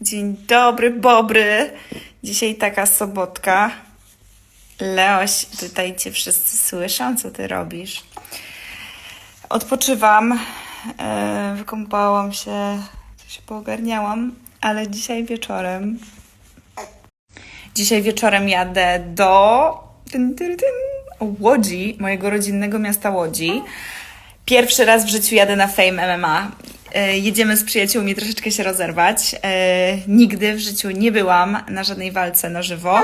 Dzień dobry, bobry. Dzisiaj taka sobotka. Leoś, tutaj cię wszyscy słyszą, co ty robisz. Odpoczywam. E, wykąpałam się, się poogarniałam, ale dzisiaj wieczorem. Dzisiaj wieczorem jadę do tyn, tyn, tyn, Łodzi, mojego rodzinnego miasta Łodzi. Pierwszy raz w życiu jadę na Fame MMA. E, Jedziemy z przyjaciółmi troszeczkę się rozerwać. E, Nigdy w życiu nie byłam na żadnej walce na żywo,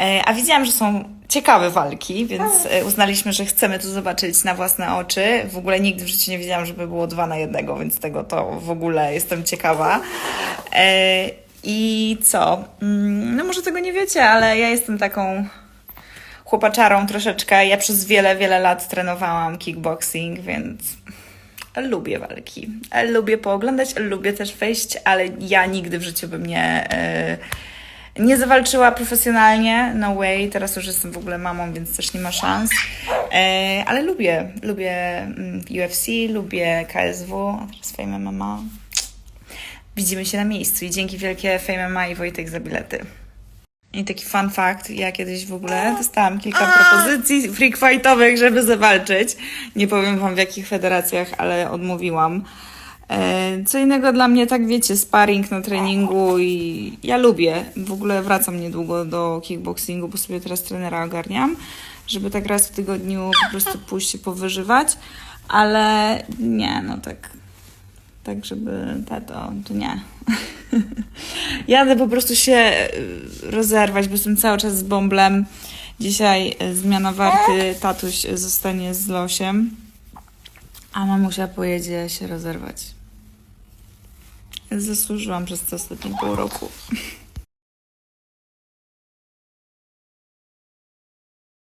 E, a widziałam, że są ciekawe walki, więc uznaliśmy, że chcemy to zobaczyć na własne oczy. W ogóle nigdy w życiu nie wiedziałam, żeby było dwa na jednego, więc tego to w ogóle jestem ciekawa. I co? Mm, No może tego nie wiecie, ale ja jestem taką chłopaczarą troszeczkę. Ja przez wiele, wiele lat trenowałam kickboxing, więc lubię walki. Lubię pooglądać, lubię też wejść, ale ja nigdy w życiu bym nie, e, nie zawalczyła profesjonalnie. No way. Teraz już jestem w ogóle mamą, więc też nie ma szans. E, Ale lubię. Lubię mm, UFC, lubię KSW, a teraz Fame MMA. Widzimy się na miejscu i dzięki wielkie Fame MMA i Wojtek za bilety. I taki fun fact, ja kiedyś w ogóle dostałam kilka propozycji freak fightowych, żeby zawalczyć. Nie powiem wam w jakich federacjach, ale odmówiłam. E, Co innego dla mnie, tak wiecie, sparring na treningu i ja lubię. W ogóle wracam niedługo do kickboxingu, bo sobie teraz trenera ogarniam, żeby tak raz w tygodniu po prostu pójść się powyżywać, ale nie, no tak tak żeby tato, to nie. Jadę po prostu się y, rozerwać, bo jestem cały czas z bąblem. Dzisiaj y, zmiana warty, tatuś zostanie z losiem, a mamusia pojedzie się rozerwać. Zasłużyłam przez te ostatnie pół roku.